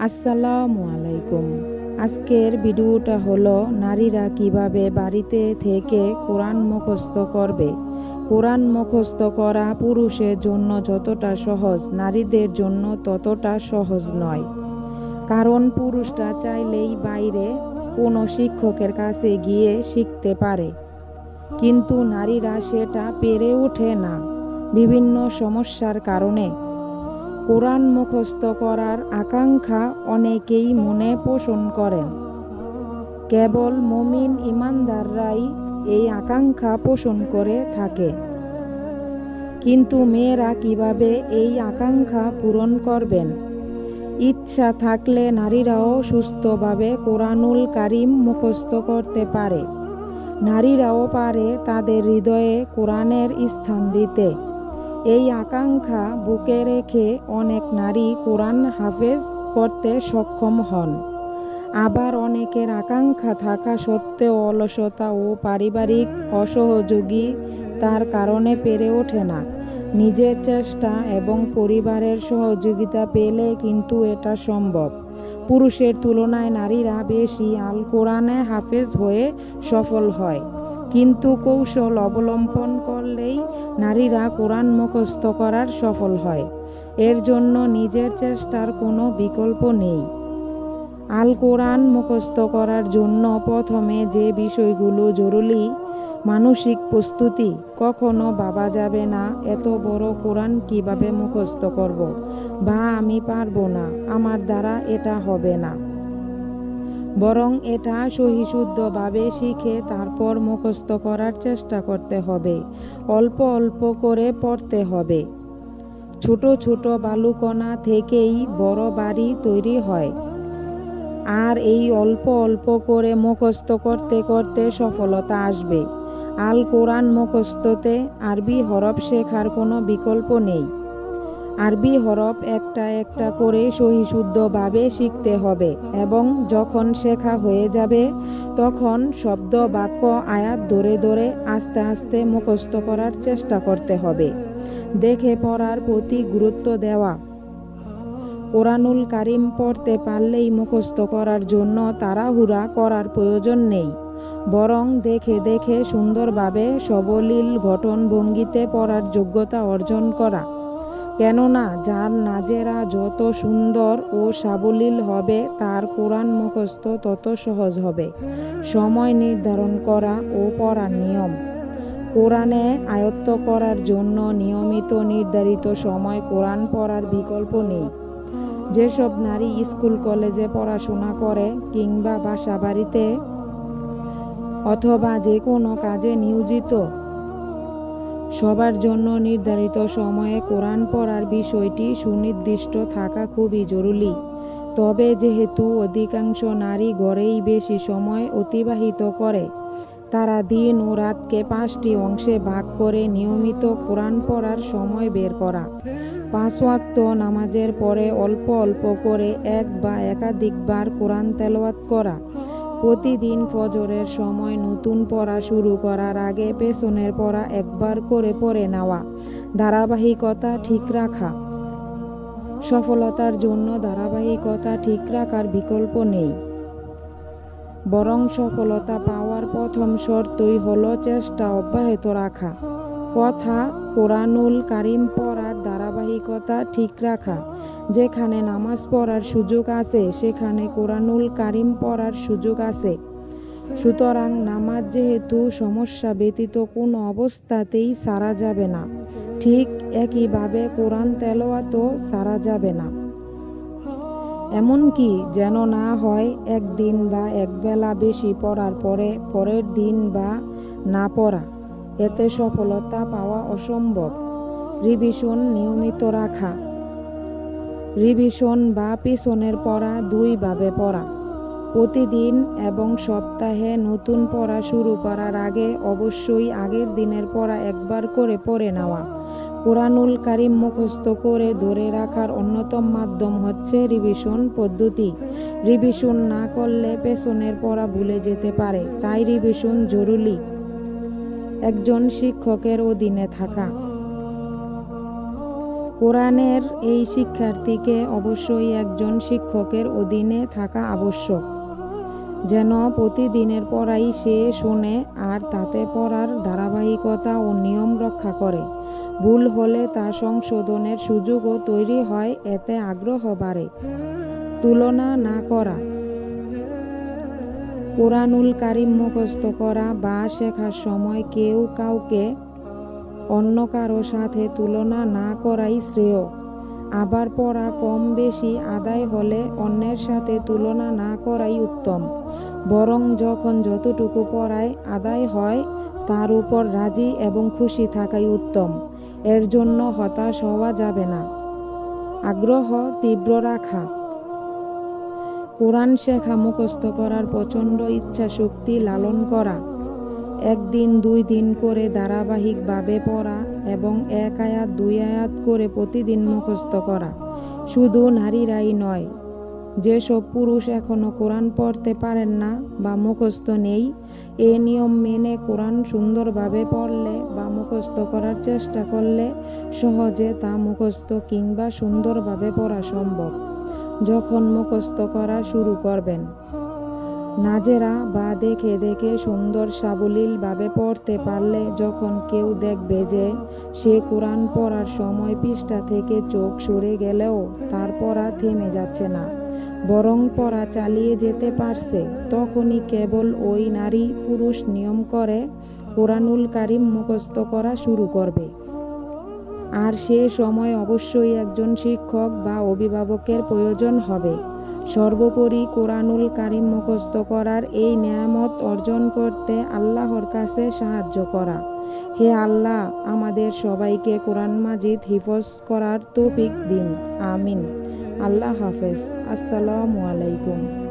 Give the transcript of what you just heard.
আসসালামু আলাইকুম। আজকের ভিডিওটা হলো নারীরা কীভাবে বাড়িতে থেকে কোরআন মুখস্থ করবে। কোরআন মুখস্থ করা পুরুষের জন্য যতটা সহজ, নারীদের জন্য ততটা সহজ নয়। কারণ পুরুষরা চাইলেই বাইরে কোনো শিক্ষকের কাছে গিয়ে শিখতে পারে। কিন্তু নারীরা সেটা পেরে ওঠে না। বিভিন্ন সমস্যার কারণে কোরআন মুখস্থ করার আকাঙ্ক্ষা অনেকেই মনে পোষণ করেন। কেবল মমিন ইমানদাররাই এই আকাঙ্ক্ষা পোষণ করে থাকে। কিন্তু মেয়েরা কীভাবে এই আকাঙ্ক্ষা পূরণ করবেন? ইচ্ছা থাকলে নারীরাও সুস্থভাবে কোরআনুল কারিম মুখস্থ করতে পারে। নারীরাও পারে তাদের হৃদয়ে কোরআনের স্থান দিতে। এই আকাঙ্ক্ষা বুকে রেখে অনেক নারী কোরআন হাফেজ করতে সক্ষম হন। আবার অনেকের আকাঙ্ক্ষা থাকা সত্ত্বেও অলসতা ও পারিবারিক অসহযোগী তার কারণে পেরে ওঠে না। নিজের চেষ্টা এবং পরিবারের সহযোগিতা পেলে কিন্তু এটা সম্ভব। পুরুষের তুলনায় নারীরা বেশি আল কোরআনে হাফেজ হয়ে সফল হয়। কিন্তু কৌশল অবলম্বন করলেই নারীরা কোরআন মুখস্থ করার সফল হয়। এর জন্য নিজের চেষ্টার কোনো বিকল্প নেই। আল কোরআন মুখস্থ করার জন্য প্রথমে যে বিষয়গুলো জরুরি, মানসিক প্রস্তুতি, কখনো বাবা যাবে না, এত বড় কোরআন কীভাবে মুখস্থ করব, বা আমি পারব না, আমার দ্বারা এটা হবে না। বরং এটা সহিশুদ্ধভাবে শিখে তারপর মুখস্থ করার চেষ্টা করতে হবে। অল্প অল্প করে পড়তে হবে। ছোট ছোট বালুকণা থেকেই বড় বাড়ি তৈরি হয়। আর এই অল্প অল্প করে মুখস্থ করতে করতে সফলতা আসবে। আল কোরআন মুখস্থতে আরবি হরফ শেখার কোনো বিকল্প নেই। আরবি হরফ একটা একটা করে সহিশুদ্ধভাবে শিখতে হবে এবং যখন শেখা হয়ে যাবে, তখন শব্দ, বাক্য, আয়াত ধরে ধরে আস্তে আস্তে মুখস্থ করার চেষ্টা করতে হবে। দেখে পড়ার প্রতি গুরুত্ব দেওয়া। কোরআনুল কারিম পড়তে পারলেই মুখস্থ করার জন্য তাড়াহুড়া করার প্রয়োজন নেই। বরং দেখে দেখে সুন্দরভাবে সবলীল গঠন ভঙ্গিতে পড়ার যোগ্যতা অর্জন করা। কেননা যার নাজেরা যত সুন্দর ও সাবলীল হবে, তার কোরআন মুখস্থ তত সহজ হবে। সময় নির্ধারণ করা ও পড়ার নিয়ম। কোরআনে আয়ত্ত করার জন্য নিয়মিত নির্ধারিত সময় কোরআন পড়ার বিকল্প নেই। যেসব নারী স্কুল, কলেজে পড়াশোনা করে কিংবা বাসা বাড়িতে অথবা যে কোনো কাজে নিয়োজিত সবার জন্য নির্ধারিত সময়ে কোরআন পড়ার বিষয়টি সুনির্দিষ্ট থাকা খুবই জরুরি। তবে যেহেতু অধিকাংশ নারী ঘরেই বেশি সময় অতিবাহিত করে, তারা দিন ও রাতকে পাঁচটি অংশে ভাগ করে নিয়মিত কোরআন পড়ার সময় বের করা। পাঁচ ওয়াক্ত নামাজের পরে অল্প অল্প করে এক বা একাধিকবার কোরআন তেলাওয়াত করা প্রতিদিন ফজরের সময় নতুন পড়া শুরু করার আগে পেছনের পড়া একবার করে পড়ে নেওয়া। ধারাবাহিকতা ঠিক রাখা। সফলতার জন্য ধারাবাহিকতা ঠিক রাখার বিকল্প নেই। বরং সফলতা পাওয়ার প্রথম শর্তই হলো চেষ্টা অব্যাহত রাখা। কথা, কোরআনুল কারিম পড়ার ধারাবাহিকতা ঠিক রাখা। যেখানে নামাজ পড়ার সুযোগ আছে, সেখানে কোরআনুল কারিম পড়ার সুযোগ আছে। সুতরাং নামাজ যেহেতু সমস্যা ব্যতীত কোনো অবস্থাতেই সারা যাবে না। ঠিক একইভাবে কোরআন তেলোয়াতও সারা যাবে না। এমনকি যেন না হয়, একদিন বা একবেলা বেশি পড়ার পরে পরের দিন বা না পড়া, এতে সফলতা পাওয়া অসম্ভব। রিভিশন নিয়মিত রাখা। রিভিশন বা পিছনের পড়া দুইভাবে পড়া। প্রতিদিন এবং সপ্তাহে নতুন পড়া শুরু করার আগে অবশ্যই আগের দিনের পড়া একবার করে পড়ে নেওয়া। কোরআনুল কারিম মুখস্থ করে ধরে রাখার অন্যতম মাধ্যম হচ্ছে রিভিশন পদ্ধতি। রিভিশন না করলে পেছনের পড়া ভুলে যেতে পারে, তাই রিভিশন জরুরি। একজন শিক্ষকের অধীনে থাকা। কোরআনের এই শিক্ষার্থীকে অবশ্যই একজন শিক্ষকের অধীনে থাকা আবশ্যক। যেন প্রতিদিনের পড়াই সে শোনে আর তাতে পড়ার ধারাবাহিকতা ও নিয়ম রক্ষা করে। ভুল হলে তা সংশোধনের সুযোগও তৈরি হয়, এতে আগ্রহ বাড়ে। তুলনা না করা। কোরআনুল কারিম মুখস্থ করা বা শেখার সময় কেউ কাউকে অন্য কারও সাথে তুলনা না করাই শ্রেয়। আবার পড়া কম বেশি আদায় হলে অন্যের সাথে তুলনা না করাই উত্তম। বরং যখন যতটুকু পড়ায় আদায় হয়, তার উপর রাজি এবং খুশি থাকাই উত্তম। এর জন্য হতাশ হওয়া যাবে না। আগ্রহ, তীব্র রাখা। কোরআন শেখা মুখস্থ করার প্রচণ্ড ইচ্ছা শক্তি লালন করা। একদিন দুই দিন করে ধারাবাহিকভাবে পড়া এবং এক আয়াত, দুই আয়াত করে প্রতিদিন মুখস্থ করা। শুধু নারীরাই নয়, যেসব পুরুষ এখনও কোরআন পড়তে পারেন না বা মুখস্থ নেই, এ নিয়ম মেনে কোরআন সুন্দরভাবে পড়লে বা মুখস্থ করার চেষ্টা করলে সহজে তা মুখস্থ কিংবা সুন্দরভাবে পড়া সম্ভব, যখন মুখস্থ করা শুরু করবেন। নাজেরা বা দেখে দেখে সুন্দর সাবলীলভাবে পড়তে পারলে যখন কেউ দেখবে যে সে কোরআন পড়ার সময় পৃষ্ঠা থেকে চোখ সরে গেলেও তার পড়া থেমে যাচ্ছে না, বরং পড়া চালিয়ে যেতে পারছে। তখনই কেবল ওই নারী পুরুষ নিয়ম করে কোরআনুল কারিম মুখস্থ করা শুরু করবে। আর সে সময় অবশ্যই একজন শিক্ষক বা অভিভাবকের প্রয়োজন হবে। সর্বোপরি কোরআনুল কারিম মুখস্থ করার এই নিয়ামত অর্জন করতে আল্লাহর কাছে সাহায্য করা। হে আল্লাহ, আমাদের সবাইকে কোরআন মাজিদ হিফজ করার তৌফিক দিন। আমিন। আল্লাহ হাফেজ। আসসালামু আলাইকুম।